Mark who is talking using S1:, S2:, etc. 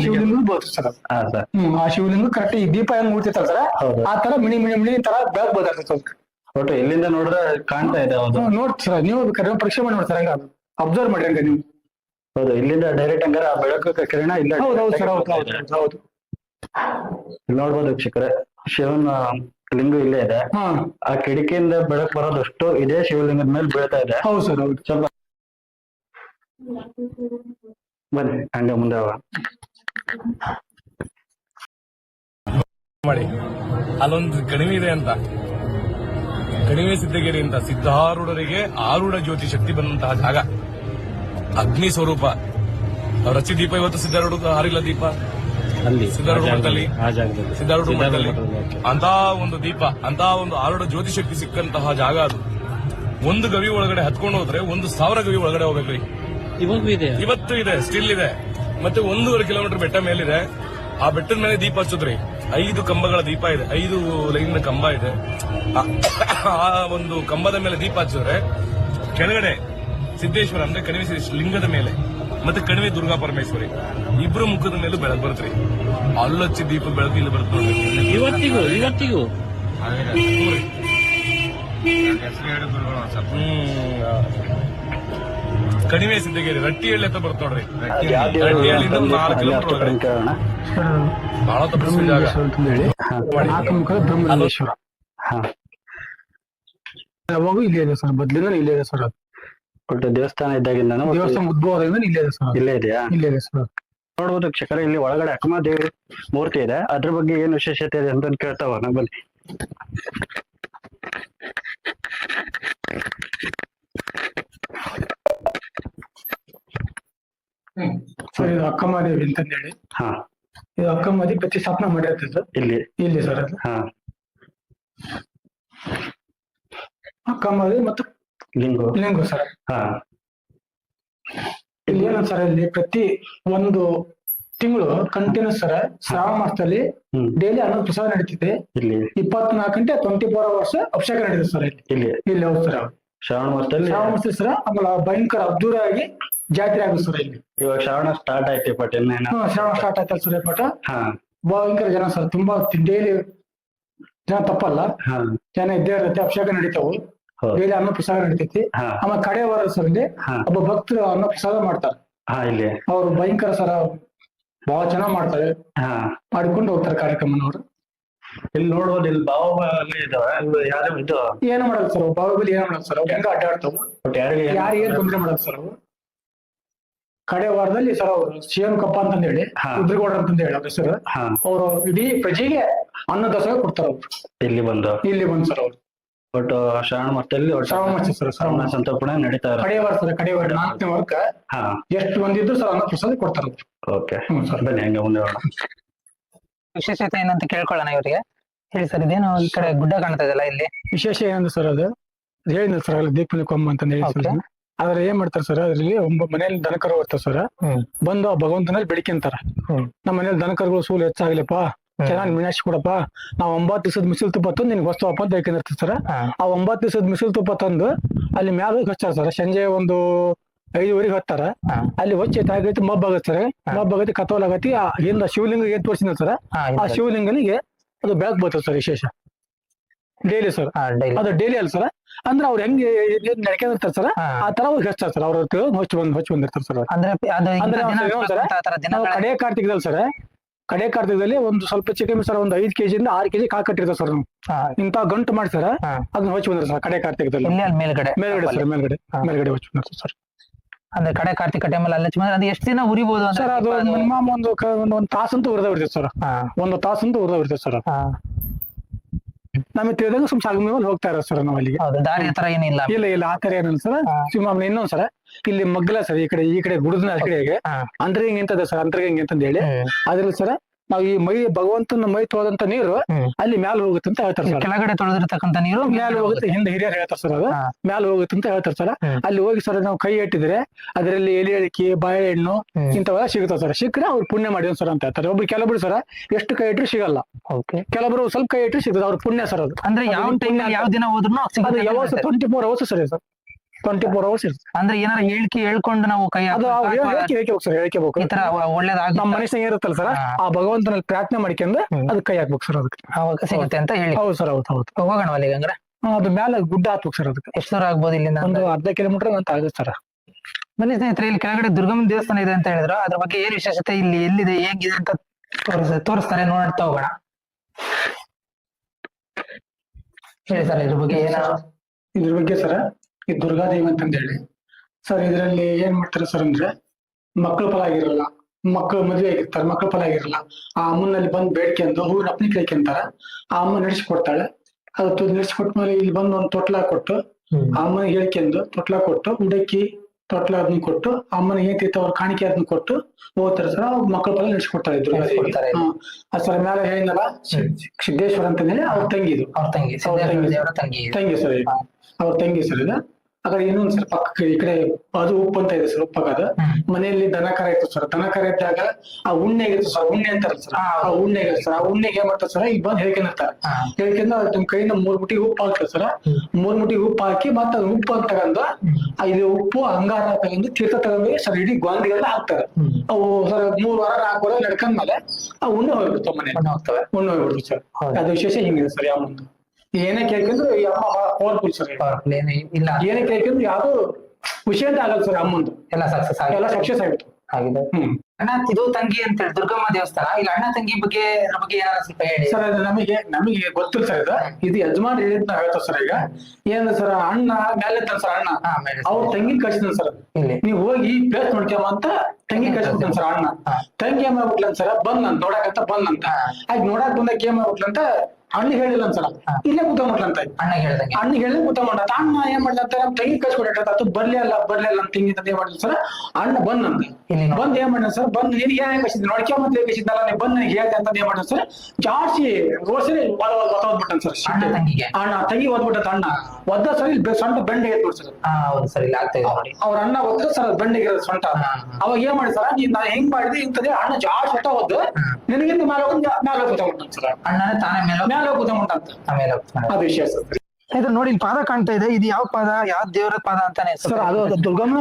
S1: ಶಿವಲಿಂಗ ಬರ್ತದೆ ಸರ್
S2: ಹಾ ಸರ್.
S1: ಹ್ಮ್ ಆ ಶಿವಲಿಂಗ ಕರೆಕ್ಟ್ ಈ ದೀಪ ಹೆಂಗ್ ಮೂಡ್ತಿತ್ತಲ್ಲ ಸರ್
S2: ಹೌದು.
S1: ಆ ತರ ಮಿಣಿ ಮಿಣಿ ಮಿಣಿ ತರ ಬೆಳಕ್ ಬದಲಾಗ್ತದೆ
S2: ಒಟ್ಟು ಎಲ್ಲಿಂದ ನೋಡಿದ್ರೆ ಕಾಣ್ತಾ ಇದೆ ಹೌದು.
S1: ನೋಡ್ ಸರ್ ನೀವು ಕರೆ ಪರೀಕ್ಷೆ ಮಾಡಿ ನೋಡ್ತಾರೆ ಹಂಗ ಅಬ್ಸರ್ವ್ ಮಾಡಿ ಹಂಗ ನೀವು.
S2: ಹೌದು ಇಲ್ಲಿಂದ ಡೈರೆಕ್ಟ್ ಹಂಗಾರ ಆ ಬೆಳಕು ಕಿರಣ ಇಲ್ಲ.
S1: ಹೌದು ಹೌದು ಸರ್ ಹೌದು ಹೌದು ಹೌದು, ಹೌದು.
S2: ಇಲ್ಲಿ ನೋಡ್ಬೋದು ವೀಕ್ಷಕರೇ ಶಿವನ ಲಿಂಗ ಇಲ್ಲೇ ಇದೆ.
S1: ಹಾ.
S2: ಆ ಕಿಟಕಿಯಿಂದ ಬೆಳಕು ಬರೋದಷ್ಟು ಇದೇ ಶಿವಲಿಂಗದ ಮೇಲೆ ಬೀಳ್ತಾ ಇದೆ.
S1: ಹೌದು ಸರ್ ಹೌದು.
S2: ಸ್ವಲ್ಪ ಬನ್ನಿ ಹಂಗ ಮುಂದೆ ಹೋಗೋಣ.
S3: ಮಾಡಿ. ಅಲ್ಲೊಂದು ಕಣಿವೆ ಇದೆ ಅಂತ. ಕಣಿವೆ ಸಿದ್ದಗಿರಿ ಅಂತ. ಸಿದ್ಧಾರೂಢರಿಗೆ ಆರೂಢ ಜ್ಯೋತಿ ಶಕ್ತಿ ಬಂದಂತಹ ಜಾಗ. ಅಗ್ನಿ ಸ್ವರೂಪ. ರಚಿ ದೀಪ ಇವತ್ತು ಸಿದ್ಧಾರೂಢ ಹಾರಿಲ್ಲ ದೀಪ. ಸಿದ್ಧಾರೂಢ ಮಠದಲ್ಲಿ ಸಿದ್ಧಾರೂಢ ಮಠದಲ್ಲಿ. ಅಂತ ಒಂದು ದೀಪ ಅಂತ ಒಂದು ಆರೂಢ ಜ್ಯೋತಿ ಶಕ್ತಿ ಸಿಕ್ಕಂತಹ ಜಾಗ ಅದು. ಒಂದು ಗವಿ ಒಳಗಡೆ ಹತ್ಕೊಂಡು ಹೋದ್ರೆ ಒಂದು ಸಾವಿರ ಗವಿ ಒಳಗಡೆ ಹೋಗ್ಬೇಕ್ರಿ ಇವತ್ತು ಇದೆ. ಸ್ಟಿಲ್ ಇದೆ. ಮತ್ತೆ ಒಂದೂವರೆ ಕಿಲೋಮೀಟರ್ ಬೆಟ್ಟ ಮೇಲಿದೆ. ಆ ಬೆಟ್ಟದ ಮೇಲೆ ದೀಪ ಹಚ್ಚುದ್ರಿ. ಐದು ಕಂಬಗಳ ದೀಪ ಇದೆ. ಐದು ಲೈನ್ ಕಂಬ ಇದೆ. ಆ- ಒಂದು ಕಂಬದ ಮೇಲೆ ದೀಪ ಹಚ್ಚಿದ್ರೆ ಕೆಳಗಡೆ ಸಿದ್ದೇಶ್ವರ ಅಂದ್ರೆ ಕಣಿವೆ ಲಿಂಗದ ಮೇಲೆ ಮತ್ತೆ ಕಣಿವೆ ದುರ್ಗಾ ಪರಮೇಶ್ವರಿ ಇಬ್ರು ಮುಖದ ಮೇಲೆ ಬೆಳಕು ಬರುತ್ತೆ ಅಲ್ಲೊಚ್ಚಿ ದೀಪ ಬೆಳಕು ಇಲ್ಲಿ ಬರುತ್ತೆ
S4: ಇವತ್ತಿಗೂ ಇವತ್ತಿಗೂ.
S3: ಹ್ಮ್. ಕಣಿವೆ ರಟ್ಟಿ ರಟ್ಟಿಹಳ್ಳಿ ಅಂತ ಬರ್ತ ನೋಡ್ರಿ. ರಟ್ಟಿಹಳ್ಳಿಯಿಂದ ನಾಲ್ಕು ಕಿಲೋಮೀಟರ್ ಬಹಳ ತಪ್ಪಿಸಿದ ಜಾಗ.
S1: ಬ್ರಹ್ಮಲಿಂಗೇಶ್ವರ. ಯಾವಾಗೂ ಇಲ್ಲೇ ಇದೆ ಸರ್ ಮೊದ್ಲಿಂದ ಇಲ್ಲೇ ಇದೆ ಸರ್
S2: ಒಟ್ಟು ದೇವಸ್ಥಾನ ಇದ್ದಾಗಿಂದ
S1: ದೇವಸ್ಥಾನ ಉದ್ಭವದಿಂದ ಇಲ್ಲೇ ಇದೆ ಸರ್.
S2: ಇಲ್ಲೇ ಇದೆಯಾ?
S1: ಇಲ್ಲೇ ಇದೆ ಸರ್
S2: ನೋಡ್ಬೋದು ವೀಕ್ಷಕರ ಇಲ್ಲಿ ಒಳಗಡೆ ಅಕ್ಕಮ ದೇವಿ ಮೂರ್ತಿ ಇದೆ. ಅದ್ರ ಬಗ್ಗೆ ಏನ್ ವಿಶೇಷತೆ ಇದೆ ಅಂತ ಕೇಳ್ತಾವ ಹೋಗೋಣ ಬನ್ನಿ
S1: ಸರ್ ಇದು ಅಕ್ಕಮಹಾದೇವಿ ಅಂತಂದೇಳಿ.
S2: ಹಾ.
S1: ಇದು ಅಕ್ಕಮಹಾದೇವಿ ಪ್ರತಿಷ್ಠಾಪನೆ ಮಾಡಿರ್ತದ್ದು.
S2: ಇಲ್ಲಿ.
S1: ಇಲ್ಲಿ ಸರ್ ಅದು.
S2: ಹಾ.
S1: ಅಕ್ಕಮಹಾದೇವಿ ಮತ್ತು
S2: ಲಿಂಗು.
S1: ಲಿಂಗು ಸರ್.
S2: ಹಾ.
S1: ಇಲ್ಲಿ ಏನಂತ ಸರ್ ಇಲ್ಲಿ ಪ್ರತಿ ಒಂದು ತಿಂಗಳು ಕಂಟಿನ್ಯೂಸ್ ಸರ್ ಶ್ರಾವಣ ಮಾಸದಲ್ಲಿ ಡೈಲಿ ಹನ್ನೊಂದು ಪ್ರಸಾದ ನಡೀತಿದೆ
S2: ಇಲ್ಲಿ.
S1: ಇಪ್ಪತ್ನಾಲ್ಕು ಗಂಟೆ ಟ್ವೆಂಟಿ ಫೋರ್ ಅವರ್ಸ್ ಅಭಿಷೇಕ ನಡೀತದೆ ಸರ್ ಇಲ್ಲಿ.
S2: ಇಲ್ಲಿ.
S1: ಇಲ್ಲಿ ಹೌದು ಸರ್.
S2: ಶ್ರಾವಣ ಮಾಸದಲ್ಲಿ
S1: ಶ್ರಾವಣ ಮಾಸ ಸರ ಆಮೇಲೆ ಭಯಂಕರ ಅದ್ದೂರಾಗಿ ಜಾತ್ರೆ ಆಗುತ್ತೆ ಸರ್ ಇಲ್ಲಿ
S2: ಇವಾಗ ಶ್ರಾವಣ ಸ್ಟಾರ್ಟ್ ಆಯ್ತು ಪಟ
S1: ಹ್ಮ್, ಶ್ರಾವಣ ಸ್ಟಾರ್ಟ್ ಆಯ್ತಲ್ಲ ಸರ್ ಪಟ
S2: ಹಾ.
S1: ಭಯಂಕರ ಜನ ಸರ್ ತುಂಬಾ ಡೈಲಿ ಜನ ತಪ್ಪಲ್ಲ.
S2: ಹಾ.
S1: ಜನ ಇದ್ದೇ ಇರುತ್ತೆ ಅಭಿಷೇಕ ನಡೀತಾವು.
S2: ಹೌದು
S1: ಡೈಲಿ ಅನ್ನ ಪ್ರಸಾದ ನಡೀತೈತಿ.
S2: ಹಾ.
S1: ಆಮೇಲೆ ಕಡೆ ವಾರ ಸರ್ ಇಲ್ಲಿ
S2: ಹಾ.
S1: ಒಬ್ಬ ಭಕ್ತರು ಅನ್ನ ಪ್ರಸಾದ ಮಾಡ್ತಾರೆ.
S2: ಹಾ ಇಲ್ಲಿ.
S1: ಅವ್ರು ಭಯಂಕರ ಸರ ಬಹಳ ಚೆನ್ನಾಗ್ ಮಾಡ್ತಾರೆ.
S2: ಹಾ.
S1: ಮಾಡಿಕೊಂಡು ಹೋಗ್ತಾರೆ ಕಾರ್ಯಕ್ರಮನವರು
S2: ಇಲ್ಲಿ ನೋಡ್ಬೋದು ಇಲ್ಲಿ ಬಾಹುಬಲಿ ಇದಾವೆ. ಇಲ್ಲಿ ಯಾರು ಇದು?
S1: ಏನು ಮಾಡಲ್ಲ ಸರ್ ಬಾಹುಬಲಿ ಏನು ಮಾಡಲ್ಲ ಸರ್ ಹೆಂಗ ಅಡ್ಡಾಡ್ತಾವ
S2: ಬಟ್ ಯಾರಿಗೆ
S1: ಯಾರು ಏನ್ ತೊಂದ್ರೆ ಮಾಡಲ್ಲ ಸರ್ ಕಡೆ ವಾರದಲ್ಲಿ ಸರ್ ಅವರು ಸಿಎಂ ಕಪ್ಪ ಅಂತಂದ ಹೇಳಿ. ರುದ್ರಗೌಡ ಅಂತಂದ ಹೇಳಿ ಅವ್ರ ಹೆಸರು. ಅವರು ಇಡೀ ಪ್ರಜೆಗೆ ಅನ್ನ ದಸರಾ ಕೊಡ್ತಾರ ಅವ್ರು.
S2: ಇಲ್ಲಿ ಬಂದು?
S1: ಇಲ್ಲಿ ಬಂದ್ ಸರ್ ಅವ್ರು.
S2: ಬಟ್ ಶ್ರಾವಣ ಮಾಸದಲ್ಲಿ
S1: ಶ್ರವಣ ಮಾಸ ಸರ್ ಶ್ರಾವಣ
S2: ಸಂತರ್ಪಣೆ ನಡೀತಾ
S1: ಕಡೆ ವಾರ ಸರ್ ಕಡೆ ವಾರ ನಾಲ್ಕನೇ ವಾರಕ್ಕ
S2: ಹಾ.
S1: ಎಷ್ಟು ಬಂದಿದ್ರು ಸರ್ ಅನ್ನ ಪ್ರಸಾದ ಕೊಡ್ತಾರ
S2: ಓಕೆ.
S1: ಸರ್.
S2: ಬನ್ನಿ ಹಂಗೆ ಮುಂದೆ
S5: ವಿಶೇಷತೆ ಏನಂತ ಕೇಳ್ಕೊಳ್ಳೋಣ ಇವರಿಗೆ. ಹೇಳಿ ಸರ್ ಇದೇನು ಈ ಕಡೆ ಗುಡ್ಡ ಕಾಣ್ತಾ ಇದೆಯಲ್ಲ ಇಲ್ಲಿ?
S1: ವಿಶೇಷ ಏನಂದ್ರೆ ಸರ್ ಅದು? ಹೇಳಿದ ಸರ್ ಅಲ್ಲಿ ದೀಪಿನ ಕೊಂಬ ಅಂತ ಹೇಳಿ ಸರ್. ಆದ್ರೆ ಏನ್ ಮಾಡ್ತಾರೆ ಸರ್ ಅದ್ರಲ್ಲಿ ಒಬ್ಬ ಮನೇಲಿ ದನಕರು ಬರ್ತಾರೆ ಸರ್.
S5: ಹ್ಮ್.
S1: ಬಂದು ಆ ಭಗವಂತನಲ್ಲಿ ಬೆಳಿಕೆಂತಾರ
S5: ಹ್ಮ್.
S1: ನಮ್ಮ ಮನೇಲಿ ದನಕರುಗಳು ಸೂಲ್ ಹೆಚ್ಚಾಗ್ಲಪ್ಪ ಚೆನ್ನಾಗಿ ಮೀನಾಶಿ ಕೊಡಪ್ಪ ನಾವು ಒಂಬತ್ತು ದಿವಸದ ಮಿಸಿಲ್ ತುಪ್ಪ ತಂದು ನಿನ್ಗೆ ವಸ್ತು ಅಂತ ಬೇಕಂದಿರ್ತೀವಿ ಸರ್.
S5: ಹಾ.
S1: ಆ ಒಂಬತ್ತು ದಿವಸದ ಮಿಸಿಲ್ ತುಪ್ಪ ತಂದು ಅಲ್ಲಿ ಮ್ಯಾಲ ಹಚ್ಚಾರ ಸರ್. ಸಂಜೆ ಒಂದು ಐದುವರೆಗೆ ಹತ್ತಾರ. ಅಲ್ಲಿ ಹೊಚ್ಚೆ ಆಗೈತಿ ಮಬ್ಬ ಆಗತ್ತೆ ಸರ್. ಮಬ್ಬ ಆಗತ್ತೆ ಕತೋಲ್ ಆಗತ್ತಿ. ಹಿಂದ ಶಿವಲಿಂಗ ಏನ್ ತೋರಿಸಿದ ಸರ್? ಆ. ಶಿವಲಿಂಗನಿಗೆ ಅದು ಬೆಳಕು ಬರ್ತದೆ ಸರ್ ವಿಶೇಷ. Daily sir. ಅದು ಡೈಲಿ ಅಲ್ಲ ಸರ್. ಅಂದ್ರೆ ಅವ್ರು ಹೆಂಗೆ ನಡ್ಕೊಂಡಿರ್ತಾರೆ ಸರ್. ಆ ತರ ಅವ್ರಿಗೆ ಹೆಚ್ಚಾರ ಸರ್. ಅವ್ರ ಹೊಚ್ಚ ಬಂದ್ ಹೊಚ್ಚ ಬಂದಿರ್ತಾರೆ ಸರ್
S5: ಅಂದ್ರೆ
S1: ಕಡೆ ಕಾರ್ತಿಕದಲ್ಲಿ ಸರ್ ಕಡೆ ಕಾರ್ತಿಕದಲ್ಲಿ ಒಂದು ಸ್ವಲ್ಪ ಚಿಕನ್ ಸರ್ ಒಂದು ಐದು ಇಂದ ಆರು ಕೆಜಿ ಕಾ ಕಟ್ಟಿರ್ತಾರೆ ಸರ್ ಇಂತ ಗಂಟು ಮಾಡಿ ಸರ್
S5: ಹಾ.
S1: ಅದನ್ನ ಹೊಚ್ಚ ಬಂದ್ರೆ ಸರ್ ಕಡೆ ಕಾರ್ತಿಕದಲ್ಲಿ.
S5: ಮೇಲ್ಗಡೆ.
S1: ಮೇಲ್ಗಡೆ ಸರ್ ಮೇಲ್ಗಡೆ. ಮೇಲ್ಗಡೆ ಹೊಚ್ಚ ಬಂದಿರ್ತಾರೆ ಸರ್.
S5: ಅಂದ್ರೆ ಕಡೆ ಕಾರ್ತಿಕ ಟೈಮಲ್ಲಿ ಅಲ್ಲಿ ಹಚ್ಚಿ ಅಂದ್ರೆ ಅದು ಎಷ್ಟು ದಿನ ಉರಿಬಹುದು
S1: ಸರ್ ಅದು ಮಿನಿಮಮ್ ಒಂದು ಕ- ಒಂದು ಒಂದು ತಾಸಂತೂ ಉರ್ದ ಬಿಡ್ತೈತೆ ಸರ್ ಒಂದು ತಾಸಂತೂ ಉರ್ದ ಬಿಡ್ತೈತೆ ಸರ್. ನಮಗೆ ತಿಳಿದಂಗ ಸುಮ್ ಸಾಗು ಮೇಲೆ ಹೋಗ್ತಾ ಇರೋದು ಸರ್ ನಾವು ಅಲ್ಲಿಗೆ
S5: ಹೌದು ದಾರಿ ಹತ್ರ ಏನಿಲ್ಲ
S1: ಇಲ್ಲ ಇಲ್ಲ ಆ ತರ ಏನಿಲ್ಲ ಸರ್
S5: ಹಾ.
S1: ಇನ್ನೊಂದ್ ಸರ್ ಇಲ್ಲಿ ಮಗ್ಗಲ ಸರ್ ಈ ಕಡೆ ಈ ಕಡೆ ಗುಡದ ಕಡೆಗೆ
S5: ಹಾ.
S1: ಅಂತರ್ಗಂಗೆ ಅಂತದ ಸರ್ ಅಂತರ್ಗಂಗೆ ಅಂತಂದ ಹೇಳಿ. ಅದ್ರಲ್ಲಿ ಸರ್ ನಾವು ಈ ಮೈ ಭಗವಂತನ ಮೈ ತೊಳೆದಂತ ನೀರು ಅಲ್ಲಿ ಮ್ಯಾಲ ಹೋಗುತ್ತೆ ಅಂತ ಹೇಳ್ತಾರೆ ಸರ್.
S5: ಕೆಳಗಡೆ ತೊಳೆದಿರ್ತಕ್ಕಂಥ ನೀರು
S1: ಮ್ಯಾಲ ಹೋಗುತ್ತೆ ಹಿಂದೆ ಹಿರಿಯರು ಹೇಳ್ತಾರೆ ಸರ್ ಅದು. ಮ್ಯಾಲ ಹೋಗುತ್ತೆ ಅಂತ ಹೇಳ್ತಾರೆ ಸರ್. ಅಲ್ಲಿ ಹೋಗಿ ಸರ್ ನಾವು ಕೈ ಇಟ್ಟಿದ್ರೆ ಅದರಲ್ಲಿ ಎಲೆ ಅಡಿಕೆ ಬಾಳೆಹಣ್ಣು
S5: ಹಣ್ಣು
S1: ಇಂಥವೆಲ್ಲ ಸಿಗುತ್ತೆ ಸರ್. ಸಿಕ್ಕರೆ ಅವ್ರು ಪುಣ್ಯ ಮಾಡಿದ್ರು ಸರ್ ಅಂತ ಹೇಳ್ತಾರೆ. ಒಬ್ರು ಕೆಲವೊಬ್ರು ಸರ್ ಎಷ್ಟು ಕೈ ಇಟ್ಟರು ಸಿಗಲ್ಲ. ಕೆಲವೊಬ್ರು ಸ್ವಲ್ಪ ಕೈ ಇಟ್ಟರು ಸಿಗುತ್ತೆ ಅವ್ರ ಪುಣ್ಯ ಸರ್ ಅದು.
S5: ಅಂದ್ರೆ
S1: ಅದು
S5: ಯಾವ ಟೈಮ್ ಯಾವ ದಿನ ಹೋದ್ರು
S1: twenty four hours sir sir. Twenty four hours ಇರುತ್ತೆ.
S5: ಅಂದ್ರೆ ಏನಾರ ಹೇಳಿಕೆ ಹೇಳ್ಕೊಂಡು ನಾವು ಕೈ
S1: ಅದು ಹೇಳಿಕೆ ಹೇಳ್ಬೇಕು ಸರ್ ಹೇಳಿಕೆ
S5: ಈ ತರ ಒಳ್ಳೇದಾಗ
S1: ನಮ್ಮ ಮನುಷ್ಯ ಏನಿರುತ್ತಲ್ಲ ಸರ್ ಆ ಭಗವಂತನಲ್ಲಿ ಪ್ರಾರ್ಥನೆ ಮಾಡ್ಕೊಂಡು ಅದಕ್ಕೆ ಕೈ ಹಾಕ್ಬೇಕು ಸರ್ ಅದಕ್ಕೆ.
S5: ಅವಾಗ ಸಿಗುತ್ತೆ ಅಂತ ಹೇಳಿ.
S1: ಹೌದು ಸರ್ ಹೌದು ಹೌದು.
S5: ಹೋಗೋಣ ಅಲ್ಲಿಗೆ ಹಂಗಾರೆ?
S1: ಹಾ, ಅದು ಮೇಲೆ ಗುಡ್ಡ ಹಾಕ್ಬೇಕು ಸರ್ ಅದಕ್ಕೆ.
S5: ಎಷ್ಟು ದೂರ ಆಗ್ಬೋದು ಇಲ್ಲಿಂದ
S1: ಒಂದು ಅರ್ಧ ಕಿಲೋಮೀಟರ್ ಅಂತ ಆಗುತ್ತೆ ಸರ್.
S5: ಬನ್ನಿ ಸ್ನೇಹಿತರೆ ಇಲ್ಲಿ ಕೆಳಗಡೆ ದುರ್ಗಮ್ಮ ದೇವಸ್ಥಾನ ಇದೆ ಅಂತ ಹೇಳಿದ್ರು. ಅದ್ರ ಬಗ್ಗೆ ಏನ್ ವಿಶೇಷತೆ? ಇಲ್ಲಿ ಎಲ್ಲಿದೆ ಹೇಗಿದೆ ಅಂತ ತೋರಿಸ ತೋರಿಸ್ತಾರೆ ನೋಡ್ತಾ ಹೋಗೋಣ. ಹೇಳಿ ಸರ್ ಇದ್ರ ಬಗ್ಗೆ ಏನ?
S1: ಇದ್ರ ಬಗ್ಗೆ ಸರ್ ಈ ದುರ್ಗಾದೇವಿ ಅಂತಂದ ಹೇಳಿ ಸರ್ ಇದರಲ್ಲಿ ಏನ್ ಮಾಡ್ತಾರೆ ಸರ್ ಅಂದ್ರೆ ಮಕ್ಕಳ ಫಲ ಆಗಿರಲ್ಲ ಮಕ್ಕಳು ಮದುವೆ ಆಗಿರ್ತಾರೆ ಮಕ್ಕಳ ಫಲ ಆಗಿರಲ್ಲ ಆ ಅಮ್ಮನಲ್ಲಿ ಬಂದು ಬೇಡಿಕೆ ಅಂದು ಹೂವಿನ ಅಪ್ಪನಿ ಕೇಳ್ಕೊಂತಾರ ಆ ಅಮ್ಮ ನಡೆಸಿಕೊಡ್ತಾಳೆ. ಅದು ನಡೆಸಿಕೊಟ್ಮೇಲೆ ಇಲ್ಲಿ ಬಂದು ಒಂದು ತೊಟ್ಲ ಕೊಟ್ಟು ಆ ಅಮ್ಮನಿಗೆ ಹೇಳ್ಕೆಂದು ತೊಟ್ಲ ಕೊಟ್ಟು ಉಡಕ್ಕಿ ತೊಟ್ಲ ಅದನ್ನ ಕೊಟ್ಟು ಅಮ್ಮನ ಅಮ್ಮನಿಗೆ ಏನ್ ತಿಂತ ಅವ್ರ ಕಾಣಿಕೆ ಅದನ್ನ ಕೊಟ್ಟು ಹೋಗ್ತಾರೆ ಸರ್ ಅವ್ರ ಮಕ್ಕಳ ಫಲ ನಡೆಸಿಕೊಡ್ತಾರೆ. ಅದು ಸರ್ ಮೇಲೆ ಹೇಳಿದ್ನಲ್ಲ ಸಿದ್ದೇಶ್ವರ ಅಂತ ಹೇಳಿ ಅವ್ರ ತಂಗಿ ಇದು
S5: ಅವ್ರ ತಂಗಿ ತಂಗಿ
S1: ಸರ್. ಅವ್ರ ತಂಗಿ ಸರ್ ಇದು. ಆ ಕಡೆ ಇನ್ನೊಂದ್ ಸರ್ ಪಕ್ಕಕ್ಕೆ ಈ ಕಡೆ ಅದು ಉಪ್ಪು ಅಂತ ಇದೆ ಸರ್ ಉಪ್ಪಾಗ
S5: ಹ್ಮ್.
S1: ಮನೆಯಲ್ಲಿ ದನ ಕರ ಇತ್ತು ಸರ್ ದನ ಕರ ಇದ್ದಾಗ ಆ ಉಣ್ಣೆ ಇರುತ್ತೆ ಸರ್ ಉಣ್ಣೆ ಅಂತಾರ ಸರ್. ಆ ಉಣ್ಣೆ ಸರ್ ಆ ಉಣ್ಣೆಗೆ ಏನ್ ಮಾಡ್ತಾರೆ ಸರ್ ಈಗ ಬಂದು ಹೇಳ್ಕೊಂಡಿರ್ತಾರೆ. ಹೇಳ್ಕೊಂಡು ನಿಮ್ ಕೈಯಿಂದ ಮೂರ್ ಮುಟ್ಟಿ ಉಪ್ಪು ಹಾಕ್ತಾರೆ ಸರ್. ಮೂರ್ ಮುಟ್ಟಿ ಉಪ್ಪು ಹಾಕಿ ಮತ್ತೆ ಅದ್ ಉಪ್ಪು ಅಂತ ತಗೊಂಡು ಆ ಇದು ಉಪ್ಪು ಅಂಗಾರ ತಗೊಂಡು ತೀರ್ಥ ತಗೊಂಡು ಸರ್ ಇಡೀ ಗೊಂದಿಗೆಲ್ಲ ಹಾಕ್ತಾರೆ. ಅವು ಸರ್ ಮೂರ್ ವಾರ ನಾಲ್ಕು ವಾರ ನಡ್ಕೊಂಡ್ಮೇಲೆ ಆ ಉಣ್ಣೆ ಹೋಗ್ಬಿಡ್ತಾವ ಮನೆ ಉಣ್ಣೆ ಹೋಗ್ಬಿಡ್ತು ಸರ್. ಅದು ವಿಶೇಷ ಹಿಂಗಿದೆ ಸರ್ ಯಾವ ಒಂದು ಏನೇ ಕೇಳ್ಕೊಂಡ್ರು ಈ ಅಮ್ಮ ಪವರ್ಫುಲ್ ಸರ್.
S5: ಪವರ್ಫುಲ್ ಏನು ಇಲ್ಲ.
S1: ಏನೇ ಕೇಳ್ಕೊಂಡ್ರು ಯಾವ್ದು ಖುಷಿ ಅಂತ ಆಗಲ್ಲ ಸರ್ ಅಮ್ಮಂದು.
S5: ಎಲ್ಲ ಸಕ್ಸಸ್ ಆಗಿ
S1: ಎಲ್ಲ ಸಕ್ಸಸ್ ಆಯ್ತು
S5: ಆಗಿದೆ.
S1: ಹ್ಮ್.
S5: ಅಣ್ಣ ಇದು ತಂಗಿ ಅಂತ ಹೇಳಿ ದುರ್ಗಮ್ಮ ದೇವಸ್ಥಾನ ಇಲ್ಲ ಅಣ್ಣ ತಂಗಿ ಬಗ್ಗೆ ಬಗ್ಗೆ ಏನಾರ ಸ್ವಲ್ಪ ಹೇಳಿ.
S1: ಸರ್ ಅದು ನಮಗೆ ನಮಗೆ ಗೊತ್ತಿಲ್ಲ ಸರ್ ಇದು. ಇದು ಯಜಮಾನ್ ಹೇಳಿದ್ ನಾವ್ ಹೇಳ್ತೇವೆ ಸರ್ ಈಗ. ಏನ ಸರ್ ಅಣ್ಣ ಮೇಲೆ ಸರ್ ಅಣ್ಣ. ಅವ್ರ ತಂಗಿ ಕಳ್ಸಿದ್ ಸರ್.
S5: ನೀವು
S1: ನೀವ್ ಹೋಗಿ ಪ್ಲೇಸ್ ನೋಡ್ಕೊಂಬ ಅಂತ ತಂಗಿ ಕಳ್ಸಿಬಿಟ್ಲನ್ ಸರ್ ಅಣ್ಣ. ತಂಗಿ ಏನ್ ಮಾಡ್ಬಿಟ್ಲನ್ ಸರ್ ಬಂದ್ ಅಂತ ನೋಡಕಂತ ಬಂದಂತ ಆಗ ನೋಡಕ್ ಬಂದಾಗ ಏನ್ ಮಾಡ್ಬಿಟ್ಲಂತ ಅಣ್ಣ ಹೇಳಿಲ್ಲ ಸರ್ ಇಲ್ಲೇ ಕೂತ ಮಾಡ್ಲಂತ
S5: ಅಣ್ಣ ಹೇಳ್ದಂಗೆ.
S1: ಅಣ್ಣ ಹೇಳಿ ಕೂತ ಮಾಡ ಅಣ್ಣ ಏನ್ ಮಾಡ್ಲಂತ ನಮ್ ತಂಗಿ ಕಳ್ಸ್ಕೊಟ್ಟ ಬರ್ಲಿ ಅಲ್ಲ ಬರ್ಲಿ ಅಲ್ಲ ಅಂತ ತಂಗಿ ತಂದೆ ಮಾಡಿದ್ ಸರ್? ಅಣ್ಣ
S5: ಬಂದ್ ನಮ್ಗೆ.
S1: ಬಂದ್ ಏನ್ ಮಾಡ್ಲ ಸರ್? ಬಂದ್ ನೀನ್ ಏನ್ ಕಳಿಸಿದ್ ನೋಡ್ಕೊಂಬಂತ ಕಳಿಸಿದ್ದಲ್ಲ? ನೀ ಬಂದ್ ಹೇಳ್ದೆ ಅಂತ ಏನ್ ಮಾಡ್ಲ ಸರ್? ಜಾಸ್ತಿ ರೋಸರಿ ಓದ್ಬಿಟ್ಟನ್ ಸರ್
S5: ಅಣ್ಣ ತಂಗಿಗೆ.
S1: ಅಣ್ಣ ತಂಗಿ ಓದ್ಬಿಟ್ಟ ಅಣ್ಣ. ಒದ್ದ ಸರ್ ಇಲ್ಲಿ ಸೊಂಟ ಬೆಂಡೆ ಐತ್ ನೋಡಿ ಸರ್.
S5: ಸರಿ ಆಗ್ತಾ ನೋಡಿ.
S1: ಅವ್ರ ಅಣ್ಣ ಒದ್ರೆ ಸರ್ ಬೆಂಡೆ ಇರೋದು ಸೊಂಟ. ಅವಾಗ ಏನ್ ಮಾಡಿ ಸರ್? ನೀನ್ ನಾ ಹೆಂಗ್ ಮಾಡಿದೆ ಇಂತದೇ ಅಣ್ಣ ಜಾಸ್ತಿ ಹೊತ್ತ ಹೋದ್ದು ನಿನಗಿಂತ ಮೇಲೆ ಹೋಗಿ ಕೂತ್ಕೊಂಡ್ಬಿಟ್ಟನ್ ಸರ್.
S5: ಅಣ್ಣ ತಾನೇ ಮೇಲೆ ಹೋಗಿ
S1: ಮೇಲೆ ಕೂತ್ಕೊಂಡ್ಬಿಟ್ಟಂತ
S5: ಆಮೇಲೆ
S1: ಅದು ವಿಷಯ.
S5: ಇದು ನೋಡಿ ಇಲ್ಲಿ ಪಾದ ಕಾಣ್ತಾ ಇದೆ. ಇದು ಯಾವ ಪಾದ? ಯಾವ ದೇವರ ಪಾದ ಅಂತಾನೆ
S1: ಸರ್ ಅದು ದುರ್ಗಮ್ಮನ